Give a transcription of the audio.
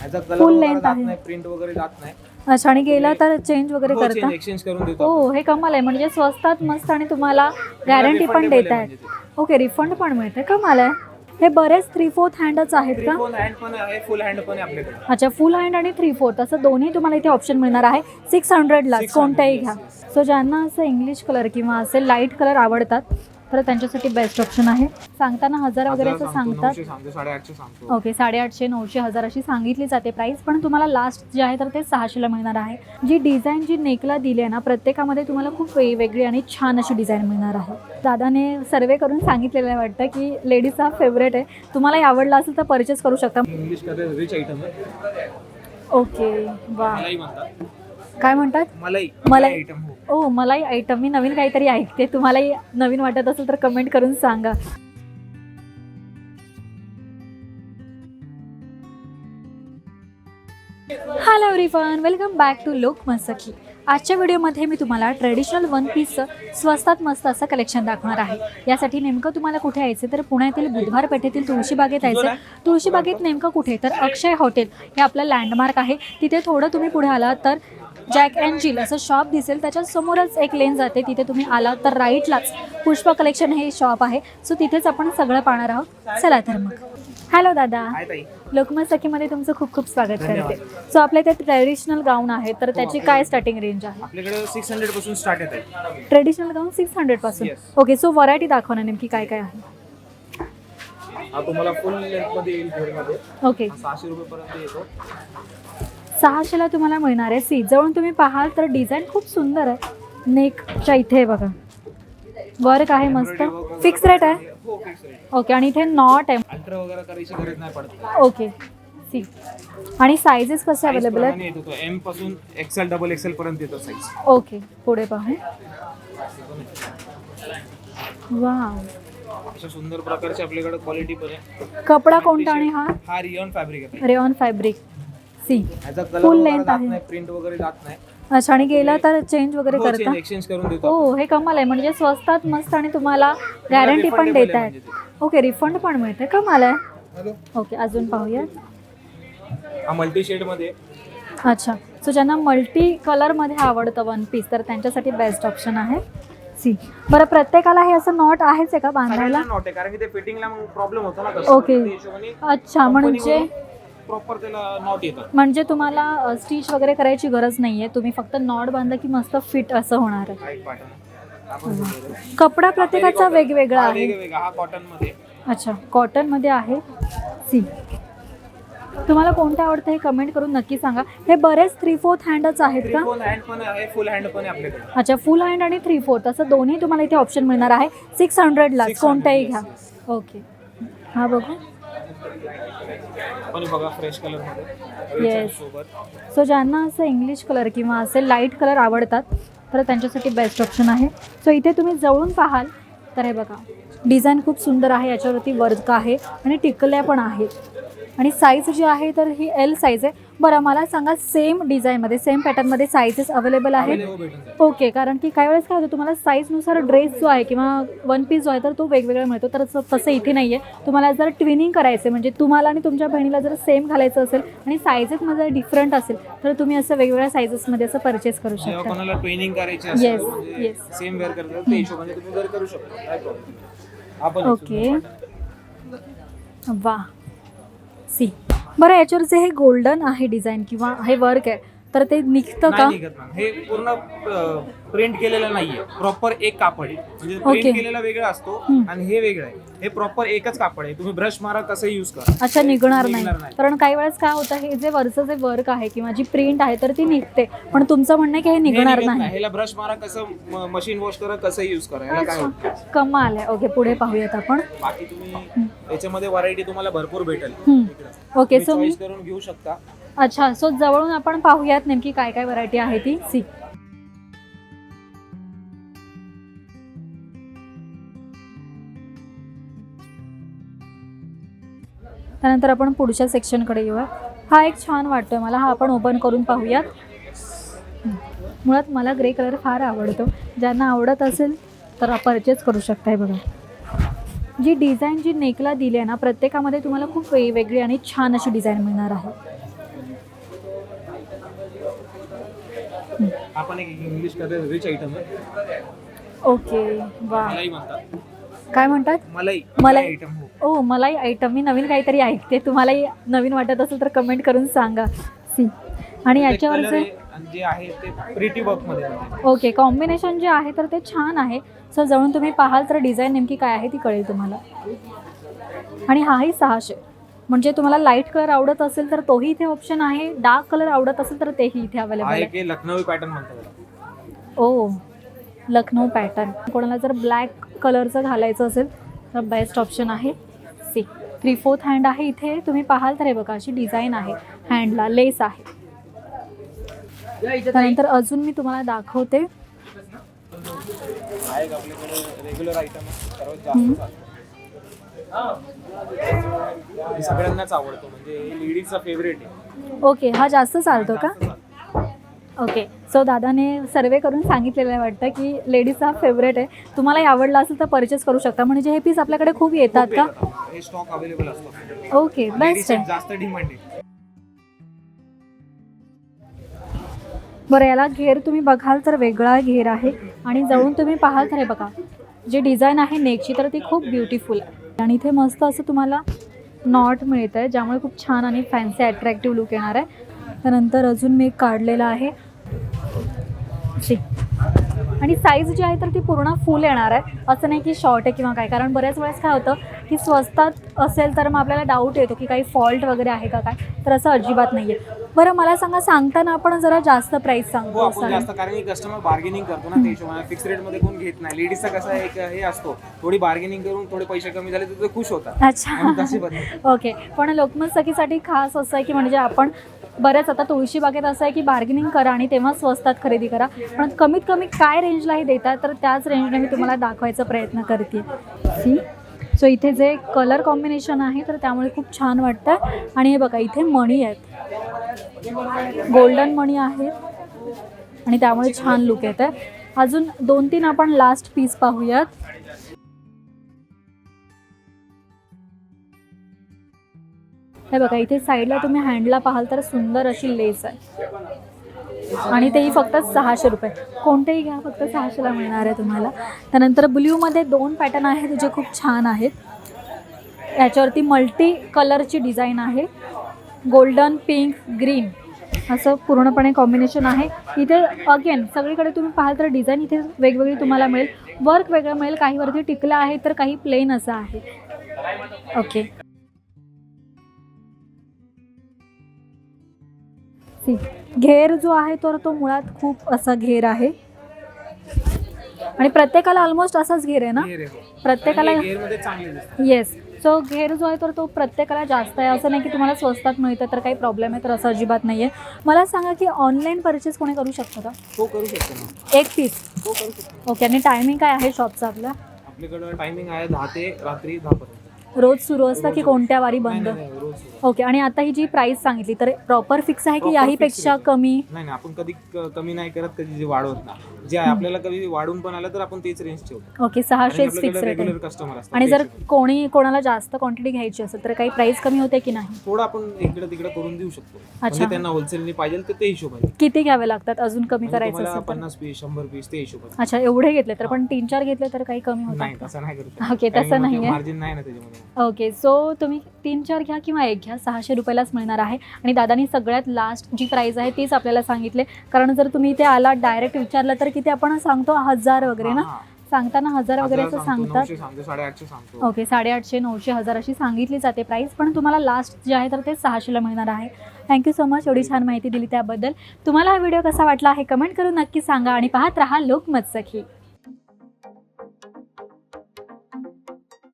ह्याचा colour Full वगैरे length जात आहे. नाही प्रिंट वगैरे जात नाही. अच्छा आणि गेला तर चेंज वगैरे करता? एक्सचेंज करून देतो हो हे कमाल आहे. म्हणजे स्वस्तात मस्त आणि तुम्हाला गॅरंटी पण refundable देत आहे म्हणजे. ओके रिफंड पण मिळते कमाल आहे. हे बरेच थ्री फोर्थ हँडच आहेत का? फुल हँड पण आहे फुल हँड पण आहे आपल्याकडे. अच्छा फुल हँड आणि थ्री फोर्थ असं दोन्ही तुम्हाला इथे ऑप्शन मिळणार आहे. सिक्स हंड्रेडला 600 कोणत्याही yes, घ्या. yes. सो ज्यांना असं इंग्लिश कलर किंवा असे लाइट कलर आवडतात तर त्यांच्यासाठी बेस्ट ऑप्शन आहे. सांगताना हजार वगैरे असं सांगतात. ओके साडेआठशे नऊशे हजार अशी सांगितली जाते प्राईस पण तुम्हाला लास्ट जे आहे तर ते सहाशेला मिळणार आहे. जी डिझाईन जी नेकला दिली आहे ना प्रत्येकामध्ये तुम्हाला खूप वेगवेगळी आणि छान अशी डिझाईन मिळणार आहे. दादाने सर्वे करून सांगितलेलं आहे वाटतं की लेडीजचा हा फेवरेट आहे. तुम्हालाही आवडला असेल तर परचेस करू शकता. इंग्लिशमध्ये रिच आयटम आहे. ओके वा. काय म्हणतात? मलाई. मलाई. आयटम हो. ओ मलाही आयटम मी नवीन काहीतरी ऐकते. तुम्हालाही नवीन वाटत असेल तर कमेंट करून सांगा. Hello everyone welcome back to लोक मसकी आजच्या व्हिडिओमध्ये मी तुम्हाला ट्रेडिशनल वन पीसचं स्वस्तात मस्त असं कलेक्शन दाखवणार आहे. यासाठी नेमकं तुम्हाला कुठे यायचं तर पुण्यातील बुधवार पेठेतील तुळशीबागेत यायचं तुळशीबागेत नेमकं कुठे? तर अक्षय हॉटेल हे आपलं लँडमार्क आहे. तिथे थोडं तुम्ही पुढे आलात तर जॅक अँड जिल असं शॉप दिसेल. त्याच्या समोरच एक लेन जाते. तिथे तुम्ही आलात तर राईटलाच पुष्पा कलेक्शन हे शॉप आहे. सो तिथेच आपण सगळं पाहणार आहोत. चला तर मग. हॅलो दादा. ताई. लोकमत सखीमध्ये तुमचं खूप खूप स्वागत धन्यवाद. करते सो आपल्या इथे ट्रेडिशनल गाऊन आहे तर त्याची काय स्टार्टिंग रेंज आहे? आपल्याकडे सिक्स हंड्रेडपासून स्टार्ट येत आहे. ट्रेडिशनल गाऊन सिक्स हंड्रेडपासून. Yes. ओके सो व्हरायटी दाखवा ना नेमकी काय काय आहे. हा तुम्हाला फुल लेंथमध्ये येईल ओके हा सहाशे रुपये पर्यंत येतो. सहाशेला तुम्हाला मिळणार आहे सी जवळून तुम्ही पाहाल तर डिझाईन खूप सुंदर आहे. नेकच्या इथे आहे बघा. वर्क आहे मस्त. फिक्स रेट आहे? हो ओके आणि इथे नॉट आहे अल्ट्रा वगैरे करायची गरज नाही पडत. ओके सी आणि सायझेस कसे अवेलेबल आहेत? येतो तो. एमपासून एक्सेल डबल एक्सेल पर्यंत येतो साईज ओके पुढे पाहू. वा अशा सुंदर प्रकारची आपल्याकडे क्वालिटी पण आहे. कपडा कोणता आणि हा? हा रियॉन फॅब्रिक आहे. रेऑन फॅब्रिक सी ह्याचा कलर Full वगैरे length जात आहे. नाही प्रिंट वगैरे जात नाही. अच्छा आणि गेला तर चेंज वगैरे करता? करून देतो हो हे कमाल आहे. म्हणजे स्वस्तात मस्त आणि तुम्हाला गॅरंटी पण refundable देत आहे म्हणजे ओके रिफंड पण मिळते. कमाल आहे. ओके अजून पाहूया हा मल्टी शेडमध्ये. अच्छा. सो ज्यांना मल्टी कलरमध्ये आवडतं वन पीस तर त्यांच्यासाठी बेस्ट ऑप्शन आहे. सी बरं प्रत्येकाला हे असं नॉट आहेच आहे का बांधायला? नॉट आहे कारण की ते फिटिंगला मग प्रॉब्लेम होतो ना ओके. अच्छा म्हणजे प्रॉपर त्याला नॉट येतात. म्हणजे तुम्हाला स्टिच वगैरे करायची गरज नाही आहे तुम्ही फक्त नॉट बांधलं की मस्त फिट असं होणार आहे. Pattern. आपण. कपडा प्रत्येकाचा वेगवेगळा हा आहे वेगवेगळा हा कॉटनमध्ये. अच्छा कॉटनमध्ये आहे. सी तुम्हाला कोणतं आवडतं हे कमेंट करून नक्की सांगा. हे बरेच थ्री फोर्थ हँडच आहेत का? फोर हँड पण आहे फुल हँड पण आहे आपल्याकडे. अच्छा फुल हँड आणि थ्री फोर्थ असं दोन्ही तुम्हाला इथे ऑप्शन मिळणार आहे. सिक्स हंड्रेडला 600, कोणत्याही yes, घ्या. ओके हा बघू. पण बघा फ्रेश कलरमध्ये. Yes. Rich सोबत. सो ज्यांना असं इंग्लिश कलर किंवा असे लाइट कलर आवडतात तर त्यांच्यासाठी बेस्ट ऑप्शन आहे. सो इथे तुम्ही जवळून पाहाल तर हे बघा. डिझाईन खूप सुंदर आहे याच्यावरती वर्क आहे आणि टिकल्या पण आहेत. आणि साईज जी आहे तर ही एल साईज आहे. बरं मला सांगा सेम डिझाईनमध्ये सेम पॅटर्नमध्ये साईजेस अवेलेबल आहेत? ओके कारण की काही वेळेस काय होतं तुम्हाला साईजनुसार ड्रेस जो आहे किंवा वन पीस जो आहे तर तो वेगवेगळा मिळतो. तर तसं- इथे नाही आहे तुम्हाला जर ट्विनिंग करायचं म्हणजे तुम्हाला आणि तुमच्या बहिणीला जर सेम घालायचं असेल आणि सायझेसमध्ये डिफरंट असेल तर तुम्ही असं वेगवेगळ्या सायझेसमध्ये असं परचेस करू जेव्हा शकता. करायची असेल म्हणजे yes. सेम वेअर करू शकता. ओके वा सी. बरं याच्यावरचे हे गोल्डन आहे डिझाईन किंवा हे वर्क आहे तर ते निघतं का? नाही निघत मॅम हे पूर्ण प्रिंट केलेलं नाहीये. प्रॉपर एक कापड आहे. म्हणजे Okay. प्रिंट केलेला वेगळा असतो हम्म. आणि हे वेगळं आहे. हे प्रॉपर एकच कापड आहे. तुम्ही ब्रश मारा कसं यूज करा. अच्छा निघणार नाही निघणार नाही. कारण काही वेळेस काय होतं हे जे वरचं जे वर्क आहे किंवा जी प्रिंट आहे तर ती निघते. पण तुमचं म्हणणं आहे की हे हे निघणार निघत नाही. नाही. ह्याला ब्रश मारा कसं मशीन वॉश करा कसं यूज करा. ह्याला काय होत नाही. अच्छा कमाल आहे. ओके पुढे पाहूयात आपण. बाकी तुम्ही याच्यामध्ये व्हरायटी तुम्हाला भरपूर भेटेल. हम्म. इकडं. ओके तुम्ही सो मी चॉईस करून घेऊ शकता. अच्छा सो जवळून आपण पाहूयात नेमकी काय काय व्हरायटी आहे ती. सी त्यानंतर आपण पुढच्या सेक्शनकडे येऊया. हा एक छान वाटतोय मला हा आपण ओपन करून पाहूयात. मुळात मला ग्रे कलर फार आवडतो. ज्यांना आवडत असेल तर परचेस करू शकताय बघा. जी डिझाईन जी नेकला दिली आहे ना प्रत्येकामध्ये तुम्हाला खूप वेगवेगळी आणि छान अशी डिझाईन मिळणार आहे. आपण एक इंग्लिशमध्ये रिच आयटम आहे. ओके वा. मलाई म्हणतात. काय म्हणतात? मलाई मलाई. आयटम हो. ओ मलाही आयटम मी नवीन काहीतरी ऐकते. तुम्हालाही नवीन वाटत असेल तर कमेंट करून सांगा. सी. आणि याच्यावर जे आहे आणि जे आहे ते प्रिटी वर्कमध्ये आहे. ओके कॉम्बिनेशन जे आहे तर ते छान आहे. सो जवळून तुम्ही पाहाल तर डिझाईन नेमकी काय आहे ती कळेल तुम्हाला. आणि हाही सहाशे. म्हणजे तुम्हाला लाइट कलर आवडत असेल तर तोही इथे ऑप्शन आहे. डार्क कलर आवडत असेल तर तेही इथे अवेलेबल आहे. लखनवी पॅटर्न म्हणतात. ओ लखनौ पॅटर्न कोणाला जर ब्लॅक कलरचं घालायचं असेल तर बेस्ट ऑप्शन आहे सी थ्री फोर्थ हँड आहे इथे. तुम्ही पाहाल तर हे बघा अशी डिझाईन आहे. हँडला लेस आहे. त्यानंतर अजून मी तुम्हाला दाखवते. एक आपल्याकडे रेग्युलर आयटम सगळ्यांनाच आवडतो म्हणजे लेडीजचा फेवरेट आहे. ओके हा जास्त चालतो का? ओके सो दादाने सर्वे करून सांगितलेलं आहे वाटतं की लेडीजचा फेवरेट आहे. तुम्हालाही आवडला असेल तर परचेस करू शकता म्हणजे हे पीस आपल्याकडे खूप येतात का? हे स्टॉक अवेलेबल असतो. ओके बेस्ट आहे. जास्त डिमांड आहे. बरं याला घेर तुम्ही बघाल तर वेगळा घेर आहे. आणि जवळून तुम्ही पाहाल तर हे बघा जी डिझाईन आहे नेकची तर ती खूप ब्युटिफुल आहे. आणि इथे मस्त असं तुम्हाला नॉट मिळत आहे ज्यामुळे खूप छान आणि फॅन्सी अट्रॅक्टिव्ह लुक येणार आहे. त्यानंतर अजून मी काढलेला आहे. शी. आणि साईज जी आहे तर ती पूर्ण फुल येणार आहे. असं नाही की शॉर्ट आहे किंवा काय कारण बऱ्याच वेळेस काय होतं की स्वस्तात असेल तर मग आपल्याला डाऊट येतो की काही फॉल्ट वगैरे आहे का काय? तर असं अजिबात नाही आहे बरं मला सांगा सांगताना आपण जरा जास्त प्राईस हो सांगतो आपण असं जास्त कारण की कस्टमर बार्गेनिंग करतो ना हिशोबाने. फिक्स रेटमध्ये कोण घेत नाही. लेडीजचा कसं एक हे असतो. थोडी बार्गेनिंग करून थोडे पैसे कमी झाले तर ते खुश होतात. अच्छा. म्हणून तशी बदल ओके पण लोकमत सखीसाठी खास असं आहे की म्हणजे आपण बऱ्याच आता तुळशी बागेत असं आहे की बार्गेनिंग करा आणि तेव्हा स्वस्तात खरेदी करा. पण कमीत कमी काय रेंजला हे देतात? तर त्याच रेंजने मी तुम्हाला दाखवायचा प्रयत्न करते. सी? सो इथे जे कलर कॉम्बिनेशन आहे तर त्यामुळे खूप छान वाटतं आणि हे बघा इथे मणी आहेत. गोल्डन मणी आहेत. आणि त्यामुळे छान लुक येत आहे अजून दोन तीन आपण लास्ट पीस पाहूयात. हे बघा इथे साईडला तुम्ही हँडला पाहाल तर सुंदर अशी लेस आहे. आणि तेही फक्त सहाशे रुपये. कोणतेही घ्या फक्त सहाशेला मिळणार आहे तुम्हाला. त्यानंतर ब्ल्यूमध्ये दोन पॅटर्न आहेत जे खूप छान आहेत. याच्यावरती मल्टी कलरची डिझाईन आहे. गोल्डन पिंक ग्रीन असं पूर्णपणे कॉम्बिनेशन आहे. इथे अगेन सगळीकडे तुम्ही पाहाल तर डिझाईन इथे वेगवेगळी तुम्हाला मिळेल. वर्क वेगळं मिळेल. काही वरती टिकलं आहे तर काही प्लेन असं आहे. Okay see. घेर जो आहे तर तो मुळात खूप असा घेर आहे. आणि प्रत्येकाला ऑलमोस्ट असाच घेर आहे ना? आहे. प्रत्येकाला येस सो घेर जो आहे तर तो प्रत्येकाला जास्त आहे. असं नाही की तुम्हाला स्वस्तात मिळतं तर काही प्रॉब्लेम आहे तर असं अजिबात नाही आहे मला सांगा की ऑनलाईन परचेस कोणी करू शकतं का? तो करू शकतो एक पीस तो करू शकतो. ओके आणि टायमिंग काय आहे शॉपचं आपलं? आपल्याकडं टायमिंग आहे दहा ते रात्री दहा पर्यंत रोज सुरू असतं की कोणत्या वारी बंद. ओके आणि आता ही जी प्राईस सांगितली तर प्रॉपर फिक्स आहे की Proper याही fix पेक्षा rate. कमी? नाही नाही आपण कधी क- कमी नाही करत कधी जे वाढवत नाही. जे आपल्याला कधी वाढून पण आलं तर आपण तेच रेंज ठेवतो. ओके सहाशे फिक्स रेट रेग्युलर आहे. कस्टमर असतात आणि जर कोणी कोणाला जास्त क्वांटिटी घ्यायची असेल तर काही प्राइस कमी होते की नाही? थोडं आपण इकडे तिकडे करून देऊ शकतो. म्हणजे त्यांना होलसेलने पाहिजे तर ते हिशोबाने किती घ्यावे लागतात? अजून कमी म्हणजे करायचं तुम्हाला असेल तर? पन्नास पीस शंभर पीस ते हिशोबाने अच्छा एवढे घेतले तर पण तीन चार घेतले तर काही कमी नाही होतात तसं नाही करू Okay, तसं नाहीये. मार्जिन नाही ना त्याच्यामध्ये. ओके सो तुम्ही तीन चार घ्या किंवा एक घ्या सहाशे रुपयालाच मिळणार आहे. आणि दादानी सगळ्यात लास्ट जी प्राईस आहे तीच आपल्याला सांगितले. कारण जर तुम्ही इथे आला डायरेक्ट विचारलं तर किती आपण सांगतो? हजार वगैरे ना? हा, हा. सांगताना हजार वगैरे असं सांगतो, सांगतात. ओके साडेआठशे नऊशे हजार अशी सांगितली जाते प्राईस पण तुम्हाला लास्ट जे आहे तर ते सहाशेला मिळणार आहे. थँक्यू सो मच एवढी छान माहिती दिली त्याबद्दल. तुम्हाला हा व्हिडिओ कसा वाटला आहे कमेंट करून नक्की सांगा आणि पाहत राहा लोकमत सखी